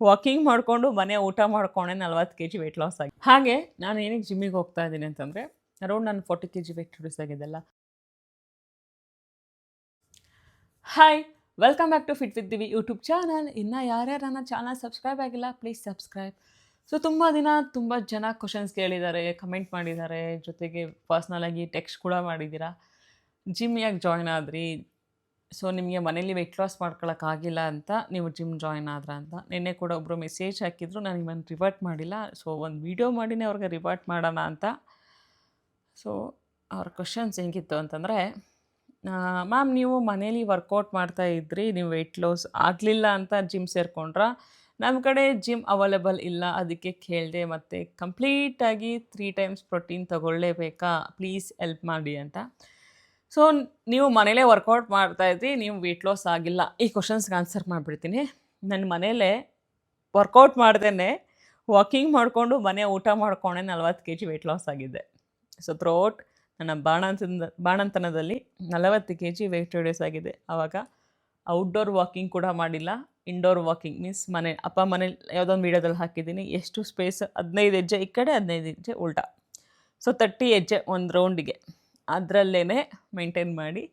Walking ಮಾಡಿಕೊಂಡು ಮನೆ ಊಟ ಮಾಡ್ಕೊಂಡೆ ನಲ್ವತ್ತು ಕೆ ಜಿ ವೆಯ್ಟ್ ಲಾಸ್ ಆಗಿ. ಹಾಗೆ ನಾನು ಏನಕ್ಕೆ ಜಿಮ್ಮಿಗೆ ಹೋಗ್ತಾ ಇದ್ದೀನಿ ಅಂತಂದರೆ ಅರೌಂಡ್ ನಾನು forty K G weight reduce ಆಗಿದ್ದಲ್ಲ. Hi welcome back to fit with Divi YouTube channel ಇನ್ನು ಯಾರ್ಯಾರು ನನ್ನ ಚಾನಲ್ ಸಬ್ಸ್ಕ್ರೈಬ್ ಆಗಿಲ್ಲ ಪ್ಲೀಸ್ ಸಬ್ಸ್ಕ್ರೈಬ್ ಸೊ ತುಂಬ ದಿನ ತುಂಬ ಜನ ಕ್ವಶನ್ಸ್ ಕೇಳಿದ್ದಾರೆ ಕಮೆಂಟ್ ಮಾಡಿದ್ದಾರೆ, ಜೊತೆಗೆ ಪರ್ಸ್ನಲಾಗಿ ಟೆಕ್ಸ್ಟ್ ಕೂಡ ಮಾಡಿದ್ದೀರಾ. ಜಿಮ್ ಯಾಕೆ ಜಾಯ್ನ್ ಆದ್ರಿ? ಸೊ ನಿಮಗೆ ಮನೇಲಿ ವೆಯ್ಟ್ ಲಾಸ್ ಮಾಡ್ಕೊಳಕ್ಕಾಗಿಲ್ಲ ಅಂತ ನೀವು ಜಿಮ್ ಜಾಯ್ನ್ ಆದ್ರ ಅಂತ. ನಿನ್ನೆ ಕೂಡ ಒಬ್ಬರು ಮೆಸೇಜ್ ಹಾಕಿದ್ರು, ನಾನು ನಿಮ್ಮನ್ನು ರಿವರ್ಟ್ ಮಾಡಿಲ್ಲ. ಸೊ ಒಂದು ವೀಡಿಯೋ ಮಾಡಿನೇ ಅವ್ರಿಗೆ ರಿವರ್ಟ್ ಮಾಡೋಣ ಅಂತ. ಸೊ ಅವ್ರ ಕ್ವಶನ್ಸ್ ಹೆಂಗಿತ್ತು ಅಂತಂದರೆ ಮ್ಯಾಮ್ ನೀವು ಮನೇಲಿ ವರ್ಕೌಟ್ ಮಾಡ್ತಾ ಇದ್ರಿ, ನೀವು ವೆಯ್ಟ್ ಲಾಸ್ ಆಗಲಿಲ್ಲ ಅಂತ ಜಿಮ್ ಸೇರ್ಕೊಂಡ್ರ? ನಮ್ಮ ಕಡೆ ಜಿಮ್ ಅವೈಲೇಬಲ್ ಇಲ್ಲ, ಅದಕ್ಕೆ ಕೇಳಿದೆ ಮತ್ತು ಕಂಪ್ಲೀಟಾಗಿ ತ್ರೀ ಟೈಮ್ಸ್ ಪ್ರೋಟೀನ್ ತಗೊಳ್ಳೇಬೇಕಾ? ಪ್ಲೀಸ್ ಎಲ್ಪ್ ಮಾಡಿ ಅಂತ. ಸೊ ನೀವು ಮನೇಲೇ ವರ್ಕೌಟ್ ಮಾಡ್ತಾ ಇದ್ರಿ, ನೀವು ವೆಯ್ಟ್ ಲಾಸ್ ಆಗಿಲ್ಲ. ಈ ಕ್ವಶನ್ಸ್ಗೆ ಆನ್ಸರ್ ಮಾಡಿಬಿಡ್ತೀನಿ. ನನ್ನ ಮನೇಲೇ ವರ್ಕೌಟ್ ಮಾಡ್ದೇ ವಾಕಿಂಗ್ ಮಾಡಿಕೊಂಡು ಮನೆ ಊಟ ಮಾಡ್ಕೊಂಡೆ ನಲವತ್ತು ಕೆ ಜಿ ವೆಯ್ಟ್ ಲಾಸ್ ಆಗಿದ್ದೆ ಸೊ ಥ್ರೋಟ್ ನನ್ನ ಬಾಣಂತನ ಬಾಣಂತನದಲ್ಲಿ ನಲವತ್ತು ಕೆ ಜಿ ವೆಯ್ಟ್ ರಿಡ್ಯೂಸ್ ಆಗಿದೆ. ಆವಾಗ ಔಟ್ಡೋರ್ ವಾಕಿಂಗ್ ಕೂಡ ಮಾಡಿಲ್ಲ. ಇಂಡೋರ್ ವಾಕಿಂಗ್ ಮೀನ್ಸ್ ಮನೆ, ಅಪ್ಪ ಮನೇಲಿ ಯಾವುದೊಂದು ವೀಡಿಯೋದಲ್ಲಿ ಹಾಕಿದ್ದೀನಿ. ಎಷ್ಟು ಸ್ಪೇಸ್ ಹದಿನೈದು ಹೆಜ್ಜೆ ಈ ಕಡೆ ಹದಿನೈದು ಹೆಜ್ಜೆ ಉಲ್ಟಾ. ಸೊ ತರ್ಟಿ ಹೆಜ್ಜೆ ಒಂದು ರೌಂಡಿಗೆ ಅದರಲ್ಲೇ ಮೇಂಟೈನ್ ಮಾಡಿ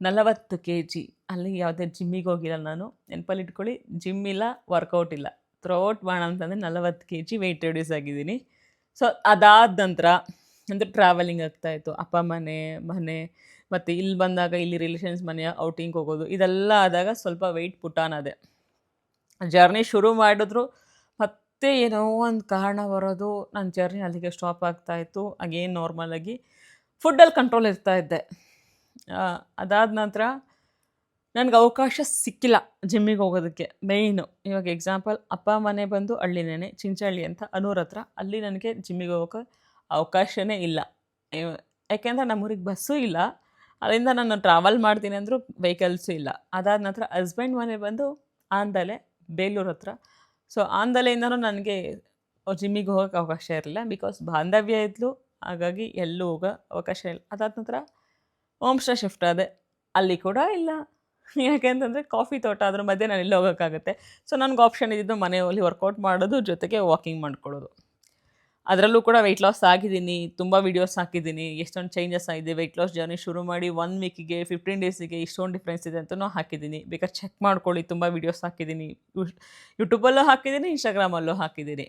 ನಲವತ್ತು ಕೆ ಜಿ ಅಲ್ಲಿ ಯಾವುದೇ ಜಿಮ್ಮಿಗೆ ಹೋಗಿಲ್ಲ ನಾನು, ನೆನಪಲ್ಲಿ ಇಟ್ಕೊಳ್ಳಿ ಜಿಮ್ ಇಲ್ಲ ವರ್ಕೌಟ್ ಇಲ್ಲ. ಥ್ರೋಟ್ ಬಾಣ ಅಂತಂದರೆ ನಲವತ್ತು ಕೆ ಜಿ ವೆಯ್ಟ್ ರೆಡ್ಯೂಸ್ ಆಗಿದ್ದೀನಿ. ಸೊ ಅದಾದ ನಂತರ ಅಂದರೆ ಟ್ರಾವೆಲಿಂಗ್ ಆಗ್ತಾಯಿತ್ತು ಅಪ್ಪ ಮನೆ ಮನೆ, ಮತ್ತು ಇಲ್ಲಿ ಬಂದಾಗ ಇಲ್ಲಿ ರಿಲೇಷನ್ಸ್ ಮನೆಯ ಔಟಿಂಗ್ ಹೋಗೋದು, ಇದೆಲ್ಲ ಆದಾಗ ಸ್ವಲ್ಪ ವೆಯ್ಟ್ ಪುಟಾನದೆ ಜರ್ನಿ ಶುರು ಮಾಡಿದ್ರು, ಮತ್ತೆ ಏನೋ ಒಂದು ಕಾರಣ ಬರೋದು ನನ್ನ ಜರ್ನಿ ಅಲ್ಲಿಗೆ ಸ್ಟಾಪ್ ಆಗ್ತಾಯಿತ್ತು ಅಗೇನ್ ನಾರ್ಮಲಾಗಿ ಫುಡ್ಡಲ್ಲಿ ಕಂಟ್ರೋಲ್ ಇರ್ತಾ ಇದ್ದೆ. ಅದಾದ ನಂತರ ನನಗೆ ಅವಕಾಶ ಸಿಕ್ಕಿಲ್ಲ ಜಿಮ್ಮಿಗೆ ಹೋಗೋದಕ್ಕೆ. ಮೇಯ್ನು ಇವಾಗ ಎಕ್ಸಾಂಪಲ್ ಅಪ್ಪ ಮನೆ ಬಂದು ಹಳ್ಳಿನೇ ಚಿಂಚಳ್ಳಿ ಅಂತ ಅನೂರ ಹತ್ರ, ಅಲ್ಲಿ ನನಗೆ ಜಿಮ್ಮಿಗೆ ಹೋಗೋಕೆ ಅವಕಾಶವೇ ಇಲ್ಲ. ಯಾಕೆಂದ್ರೆ ನಮ್ಮೂರಿಗೆ ಬಸ್ಸು ಇಲ್ಲ. ಅಲ್ಲಿಂದ ನಾನು ಟ್ರಾವೆಲ್ ಮಾಡ್ತೀನಿ ಅಂದರೂ ವೆಹಿಕಲ್ಸು ಇಲ್ಲ. ಅದಾದ ನಂತರ ಹಸ್ಬೆಂಡ್ ಮನೆ ಬಂದು ಆಂದಲೆ ಬೇಲೂರು ಹತ್ರ. ಸೊ ಆಂದಲೆಯಿಂದನೂ ನನಗೆ ಜಿಮ್ಮಿಗೆ ಹೋಗೋಕ್ಕೆ ಅವಕಾಶ ಇರಲಿಲ್ಲ ಬಿಕಾಸ್ ಬಾಂಧವ್ಯ ಇದ್ಲು ಹಾಗಾಗಿ ಎಲ್ಲೂ ಹೋಗೋ ಅವಕಾಶ ಇಲ್ಲ. ಅದಾದ ನಂತರ ಸ್ಟೇ ಶಿಫ್ಟ್ ಆದೆ. ಅಲ್ಲಿ ಕೂಡ ಇಲ್ಲ. ಯಾಕೆಂತಂದರೆ ಕಾಫಿ ತೋಟ ಅದ್ರ ಮಧ್ಯೆ ನಾನು ಇಲ್ಲಿ ಹೋಗೋಕ್ಕಾಗುತ್ತೆ. ಸೊ ನನಗೆ ಆಪ್ಷನ್ ಇದ್ದಿದ್ದು ಮನೆಯಲ್ಲಿ ವರ್ಕೌಟ್ ಮಾಡೋದು, ಜೊತೆಗೆ ವಾಕಿಂಗ್ ಮಾಡ್ಕೊಳ್ಳೋದು. ಅದರಲ್ಲೂ ಕೂಡ ವೆಯ್ಟ್ ಲಾಸ್ ಆಗಿದ್ದೀನಿ. ತುಂಬ ವೀಡಿಯೋಸ್ ಹಾಕಿದ್ದೀನಿ. ಎಷ್ಟೊಂದು ಚೇಂಜಸ್ ಆಗಿದೆ. ವೆಯ್ಟ್ ಲಾಸ್ ಜರ್ನಿ ಶುರು ಮಾಡಿ ಒನ್ ವೀಕಿಗೆ ಫಿಫ್ಟೀನ್ ಡೇಸಿಗೆ ಇಷ್ಟೊಂದು ಡಿಫ್ರೆನ್ಸ್ ಇದೆ ಅಂತಲೂ ಹಾಕಿದ್ದೀನಿ. ಬೇಕಾದ್ರೆ ಚೆಕ್ ಮಾಡ್ಕೊಳ್ಳಿ. ತುಂಬ ವೀಡಿಯೋಸ್ ಹಾಕಿದ್ದೀನಿ. ಯೂಟ್ಯೂಬಲ್ಲೂ ಹಾಕಿದ್ದೀನಿ ಇನ್ಸ್ಟಾಗ್ರಾಮಲ್ಲೂ ಹಾಕಿದ್ದೀನಿ.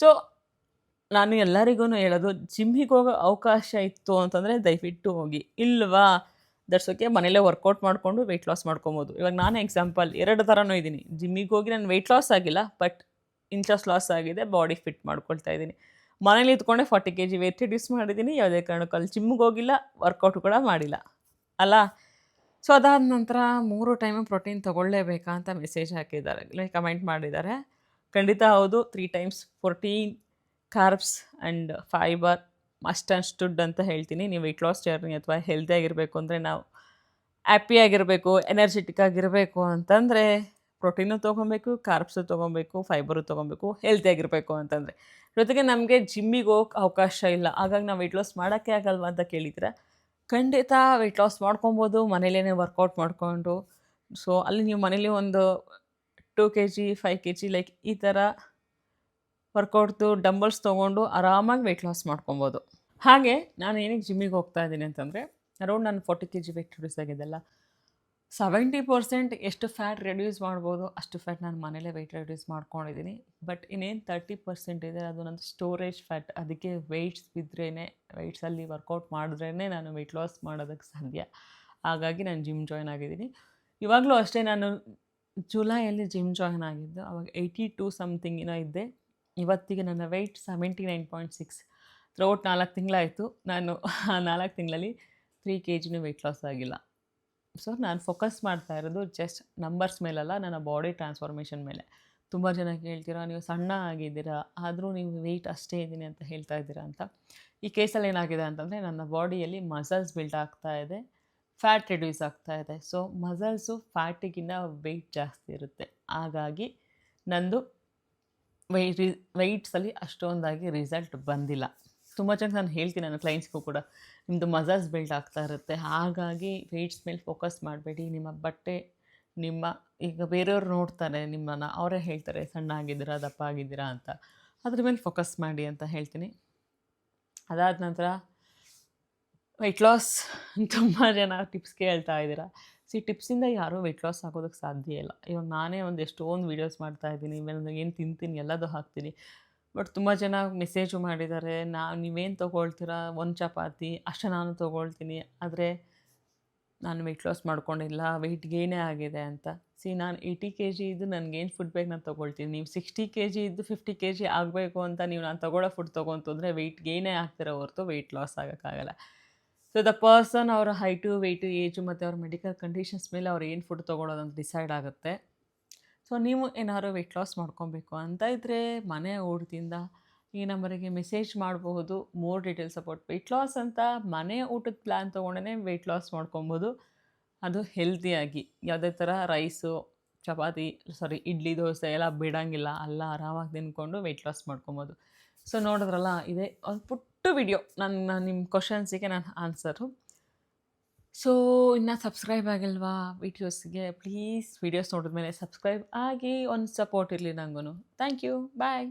ಸೊ ನಾನು ಎಲ್ಲರಿಗೂ ಹೇಳೋದು, ಜಿಮ್ಮಿಗೆ ಹೋಗೋ ಅವಕಾಶ ಇತ್ತು ಅಂತಂದರೆ ದಯವಿಟ್ಟು ಹೋಗಿ. ಇಲ್ವಾ? ಓಕೆ ಮನೇಲೇ ವರ್ಕೌಟ್ ಮಾಡಿಕೊಂಡು ವೆಯ್ಟ್ ಲಾಸ್ ಮಾಡ್ಕೊಬೋದು. ಇವಾಗ ನಾನು ಎಕ್ಸಾಂಪಲ್ ಎರಡು ಥರನೂ ಇದ್ದೀನಿ. ಜಿಮ್ಮಿಗೆ ಹೋಗಿ ನಾನು ವೆಯ್ಟ್ ಲಾಸ್ ಆಗಿಲ್ಲ ಬಟ್ ಇಂಚಸ್ ಲಾಸ್ ಆಗಿದೆ ಬಾಡಿ ಫಿಟ್ ಮಾಡ್ಕೊಳ್ತಾ ಇದ್ದೀನಿ. ಮನೇಲಿ ಇದ್ಕೊಂಡೆ forty K G weight reduce ಮಾಡಿದ್ದೀನಿ, ಯಾವುದೇ ಕಾರಣಕ್ಕೂ ಅಲ್ಲಿ ಜಿಮ್ಮಿಗೆ ಹೋಗಿಲ್ಲ ವರ್ಕೌಟ್ ಕೂಡ ಮಾಡಿಲ್ಲ. ಅಲ್ಲ? ಸೊ ಅದಾದ ನಂತರ ಮೂರು ಟೈಮು ಪ್ರೋಟೀನ್ ತೊಗೊಳ್ಳೇಬೇಕಾ ಅಂತ ಮೆಸೇಜ್ ಹಾಕಿದ್ದಾರೆ ಕಮೆಂಟ್ ಮಾಡಿದ್ದಾರೆ. ಖಂಡಿತ ಹೌದು three times protein carbs and fibre must and stood ಅಂತ ಹೇಳ್ತೀನಿ. ನೀವು ವೆಯ್ಟ್ ಲಾಸ್ ಜರ್ನಿ ಅಥವಾ ಹೆಲ್ದಿ ಆಗಿರಬೇಕು ಅಂದರೆ ನಾವು ಹ್ಯಾಪಿ ಆಗಿರಬೇಕು ಎನರ್ಜೆಟಿಕ್ ಆಗಿರಬೇಕು ಅಂತಂದರೆ ಪ್ರೋಟೀನು ತೊಗೊಬೇಕು ಕಾರ್ಬ್ಸು ತೊಗೊಬೇಕು ಫೈಬರು ತೊಗೊಬೇಕು ಹೆಲ್ತಿ ಆಗಿರಬೇಕು ಅಂತಂದರೆ. ಜೊತೆಗೆ ನಮಗೆ ಜಿಮ್ಮಿಗೆ ಹೋಗೋಕೆ ಅವಕಾಶ ಇಲ್ಲ. ಹಾಗಾಗಿ ನಾವು ವೆಯ್ಟ್ ಲಾಸ್ ಮಾಡೋಕ್ಕೆ ಆಗಲ್ವಾ ಅಂತ ಕೇಳಿದ್ರೆ ಖಂಡಿತ ವೆಯ್ಟ್ ಲಾಸ್ ಮಾಡ್ಕೊಬೋದು. ಮನೇಲೇ ವರ್ಕೌಟ್ ಮಾಡಿಕೊಂಡು. ಸೊ ಅಲ್ಲಿ ನೀವು ಮನೇಲಿ ಒಂದು two K G five K G like ಈ ಥರ ವರ್ಕೌಟ್ದು ಡಂಬಲ್ಸ್ ತೊಗೊಂಡು ಆರಾಮಾಗಿ ವೆಯ್ಟ್ ಲಾಸ್ ಮಾಡ್ಕೊಬೋದು. ಹಾಗೆ ನಾನು ಏನಕ್ಕೆ ಜಿಮ್ಮಿಗೆ ಹೋಗ್ತಾ ಇದ್ದೀನಿ ಅಂತಂದರೆ ಅರೌಂಡ್ ನಾನು forty K G weight reduce ಆಗಿದ್ದೆಲ್ಲ seventy percent ಎಷ್ಟು ಫ್ಯಾಟ್ ರೆಡ್ಯೂಸ್ ಮಾಡ್ಬೋದು, ಅಷ್ಟು ಫ್ಯಾಟ್ ನಾನು ಮನೇಲೇ ವೆಯ್ಟ್ ರೆಡ್ಯೂಸ್ ಮಾಡ್ಕೊಂಡಿದ್ದೀನಿ. ಬಟ್ ಇನ್ನೇನು ತರ್ಟಿ ಪರ್ಸೆಂಟ್ ಇದೆ, ಅದು ನನ್ನ ಸ್ಟೋರೇಜ್ ಫ್ಯಾಟ್ ಅದಕ್ಕೆ ವೆಯ್ಟ್ಸ್ ಬಿದ್ರೇ ವೆಯ್ಟ್ಸಲ್ಲಿ ವರ್ಕೌಟ್ ಮಾಡಿದ್ರೇ ನಾನು ವೆಯ್ಟ್ ಲಾಸ್ ಮಾಡೋದಕ್ಕೆ ಸಾಧ್ಯ. ಹಾಗಾಗಿ ನಾನು ಜಿಮ್ ಜಾಯ್ನ್ ಆಗಿದ್ದೀನಿ. ಇವಾಗಲೂ ಅಷ್ಟೇ ನಾನು ಜುಲೈಯಲ್ಲಿ ಜಿಮ್ ಜಾಯ್ನ್ ಆಗಿದ್ದು, ಅವಾಗ ಏಯ್ಟಿ ಟು ಸಮಥಿಂಗ್ ಏನೋ ಇದ್ದೆ. ಇವತ್ತಿಗೆ ನನ್ನ weight seventy nine point six throughout ನಾಲ್ಕು ತಿಂಗಳಾಯಿತು. ನಾನು ಆ ನಾಲ್ಕು ತಿಂಗಳಲ್ಲಿ ತ್ರೀ ಕೆ ಜಿನೂ ವೆಯ್ಟ್ ಲಾಸ್ ಆಗಿಲ್ಲ. ಸೊ ನಾನು ಫೋಕಸ್ ಮಾಡ್ತಾ ಇರೋದು ಜಸ್ಟ್ ನಂಬರ್ಸ್ ಮೇಲಲ್ಲ, ನನ್ನ ಬಾಡಿ ಟ್ರಾನ್ಸ್ಫಾರ್ಮೇಷನ್ ಮೇಲೆ. ತುಂಬ ಜನ ಕೇಳ್ತೀರಾ, ನೀವು ಸಣ್ಣ ಆಗಿದ್ದೀರಾ, ಆದರೂ ನೀವು ವೆಯ್ಟ್ ಅಷ್ಟೇ ಇದ್ದೀನಿ ಅಂತ ಹೇಳ್ತಾ ಇದ್ದೀರಾ ಅಂತ? ಈ ಕೇಸಲ್ಲಿ ಏನಾಗಿದೆ ಅಂತಂದರೆ, ನನ್ನ ಬಾಡಿಯಲ್ಲಿ ಮಸಲ್ಸ್ ಬಿಲ್ಡ್ ಆಗ್ತಾ ಇದೆ ಫ್ಯಾಟ್ ರಿಡ್ಯೂಸ್ ಆಗ್ತಾ ಇದೆ. ಸೊ ಮಸಲ್ಸು ಫ್ಯಾಟಿಗಿಂತ ವೆಯ್ಟ್ ಜಾಸ್ತಿ ಇರುತ್ತೆ. ಹಾಗಾಗಿ, ನಂದು ವೈ ರಿ ವೆಯ್ಟ್ಸಲ್ಲಿ ಅಷ್ಟೊಂದಾಗಿ ರಿಸಲ್ಟ್ ಬಂದಿಲ್ಲ. ತುಂಬ ಚೆನ್ನಾಗಿ ನಾನು ಹೇಳ್ತೀನಿ ನನ್ನ ಕ್ಲೈಂಟ್ಸ್ಗೂ ಕೂಡ. ನಿಮ್ಮದು ಮಜಾಸ್ ಬಿಲ್ಡ್ ಆಗ್ತಾ ಇರುತ್ತೆ. ಹಾಗಾಗಿ ವೆಯ್ಟ್ಸ್ ಮೇಲೆ ಫೋಕಸ್ ಮಾಡಬೇಡಿ. ನಿಮ್ಮ ಬಟ್ಟೆ, ನಿಮ್ಮ, ಈಗ ಬೇರೆಯವ್ರು ನೋಡ್ತಾರೆ ನಿಮ್ಮನ್ನು. ಅವರೇ ಹೇಳ್ತಾರೆ ಸಣ್ಣ ಆಗಿದ್ದೀರಾ ದಪ್ಪ ಆಗಿದ್ದೀರಾ ಅಂತ. ಅದ್ರ ಮೇಲೆ ಫೋಕಸ್ ಮಾಡಿ ಅಂತ ಹೇಳ್ತೀನಿ. ಅದಾದ ನಂತರ ವೆಯ್ಟ್ ಲಾಸ್ ತುಂಬ ಜನ ಟಿಪ್ಸ್ ಕೇಳ್ತಾ ಇದ್ದೀರಾ. ಸಿ ಟಿಪ್ಸಿಂದ ಯಾರೂ ವೆಯ್ಟ್ ಲಾಸ್ ಆಗೋದಕ್ಕೆ ಸಾಧ್ಯ ಇಲ್ಲ. ಇವಾಗ ನಾನೇ ಒಂದು ಎಷ್ಟೊಂದು ವೀಡಿಯೋಸ್ ಮಾಡ್ತಾಯಿದ್ದೀನಿ ಇವಾಗ ಏನು ತಿಂತೀನಿ, ಎಲ್ಲದು ಹಾಕ್ತೀನಿ. ಬಟ್ ತುಂಬ ಜನ ಮೆಸೇಜು ಮಾಡಿದ್ದಾರೆ ನಾ, ನೀವೇನು ತೊಗೊಳ್ತೀರಾ? ಒಂದು ಚಪಾತಿ, ಅಷ್ಟೇ ನಾನು ತೊಗೊಳ್ತೀನಿ. ಆದರೆ ನಾನು ವೆಯ್ಟ್ ಲಾಸ್ ಮಾಡ್ಕೊಂಡಿಲ್ಲ ವೆಯ್ಟ್ ಗೇನೇ ಆಗಿದೆ ಅಂತ. ಸಿ ನಾನು ಏಯ್ಟಿ ಕೆ ಜಿ ಇದ್ದು ನನಗೇನು ಫುಡ್ ಬೇಕು ನಾನು ತೊಗೊಳ್ತೀನಿ. ನೀವು ಸಿಕ್ಸ್ಟಿ ಕೆ ಜಿ ಇದ್ದು ಫಿಫ್ಟಿ ಕೆ ಜಿ ಆಗಬೇಕು ಅಂತ ನೀವು ನಾನು ತೊಗೊಳ್ಳೋ ಫುಡ್ ತೊಗೊಂತಂದರೆ ವೆಯ್ಟ್ ಗೇನೇ ಆಗ್ತಿರೋ ಹೊರತು ವೆಯ್ಟ್ ಲಾಸ್ ಆಗೋಕ್ಕಾಗಲ್ಲ. ಸೊ ದ ಪರ್ಸನ್ ಅವರ ಹೈಟು ವೆಯ್ಟು ಏಜು ಮತ್ತು ಅವ್ರ ಮೆಡಿಕಲ್ ಕಂಡೀಷನ್ಸ್ ಮೇಲೆ ಅವ್ರು ಏನು ಫುಡ್ ತೊಗೊಳೋದು ಅಂತ ಡಿಸೈಡ್ ಆಗುತ್ತೆ. ಸೊ ನೀವು ಏನಾದ್ರು ವೆಯ್ಟ್ ಲಾಸ್ ಮಾಡ್ಕೊಬೇಕು ಅಂತ ಇದ್ದರೆ ಮನೆ ಊಟದಿಂದ ಈ ನಂಬರಿಗೆ ಮೆಸೇಜ್ ಮಾಡಬಹುದು more details about weight loss ಅಂತ ಮನೆ ಊಟದ ಪ್ಲ್ಯಾನ್ ತೊಗೊಂಡೇ ವೆಯ್ಟ್ ಲಾಸ್ ಮಾಡ್ಕೊಬೋದು ಅದು ಹೆಲ್ತಿಯಾಗಿ ಯಾವುದೇ ಥರ ರೈಸು ಚಪಾತಿ ಸಾರಿ ಇಡ್ಲಿ, ದೋಸೆ ಎಲ್ಲ ಬಿಡೋಂಗಿಲ್ಲ, ಎಲ್ಲ ಆರಾಮಾಗಿ ತಿನ್ಕೊಂಡು ವೆಯ್ಟ್ ಲಾಸ್ ಮಾಡ್ಕೊಬೋದು ಸೊ ನೋಡಿದ್ರಲ್ಲ, ಇದೇ ಒಂದು ಪುಟ್ಟ ವಿಡಿಯೋ ನನ್ನ ನಿಮ್ಮ ಕ್ವಶನ್ಸಿಗೆ ನಾನು ಆನ್ಸರು ಸೊ ಇನ್ನು ಸಬ್ಸ್ಕ್ರೈಬ್ ಆಗಿಲ್ವಾ ವೀಡಿಯೋಸ್ಗೆ ಪ್ಲೀಸ್ ವೀಡಿಯೋಸ್ ನೋಡಿದ್ಮೇಲೆ ಸಬ್ಸ್ಕ್ರೈಬ್ ಆಗಿ ಒಂದು ಸಪೋರ್ಟ್ ಇರಲಿ ನನಗೂ ಥ್ಯಾಂಕ್ ಯು ಬಾಯ್